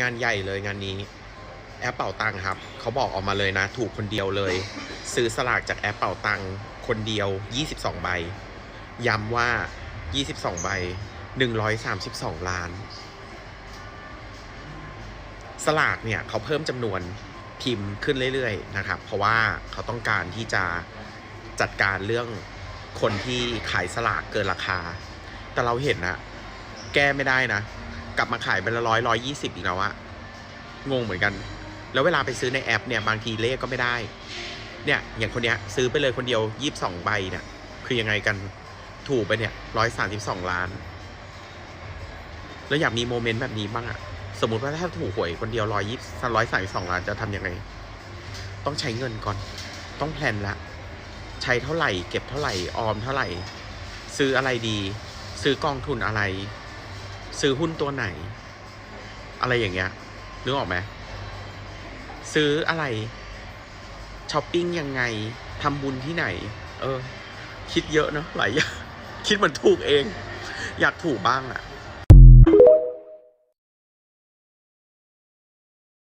งานใหญ่เลยงานนี้ แอปเป่าตังครับ เขาบอกออกมาเลยนะ ถูกคนเดียวเลย ซื้อสลากจากแอปเป่าตังคนเดียว 22 ใบ ย้ำว่า 22 ใบ 132 ล้าน สลากเนี่ยเขาเพิ่มจำนวนพิมพ์ขึ้นเรื่อยๆนะครับ เพราะว่าเขาต้องการที่จะจัดการเรื่องคนที่ขายสลากเกินราคา แต่เราเห็นนะ แก้ไม่ได้นะ กลับมาขายเป็นละร้อยร้อยยี่สิบอีกแล้วอะงงเหมือนกัน แล้วเวลาไปซื้อในแอปเนี่ยบางทีเลขก็ไม่ได้ เนี่ยอย่างคนเนี้ยซื้อไปเลยคนเดียวยี่สิบสองใบเนี่ยคือยังไงกันถูกไปเนี่ยร้อยสามสิบสองล้าน แล้วอยากมีโมเมนต์แบบนี้บ้างอะสมมติว่าถ้าถูกหวยคนเดียวร้อยยี่สร้อยสามสิบสองล้านจะทำยังไง ต้องใช้เงินก่อน ต้องแพลนละใช้เท่าไหร่ เก็บเท่าไหร่ออมเท่าไหร่ ซื้ออะไรดี ซื้อกองทุนอะไร ซื้อหุ้นตัวไหน อะไรอย่างเงี้ยนึกออกไหมซื้ออะไรช้อปปิ้งยังไงทำบุญที่ไหน เออ คิดเยอะเนาะหลายอย่างคิดเหมือนถูกเอง อยากถูกบ้างอะ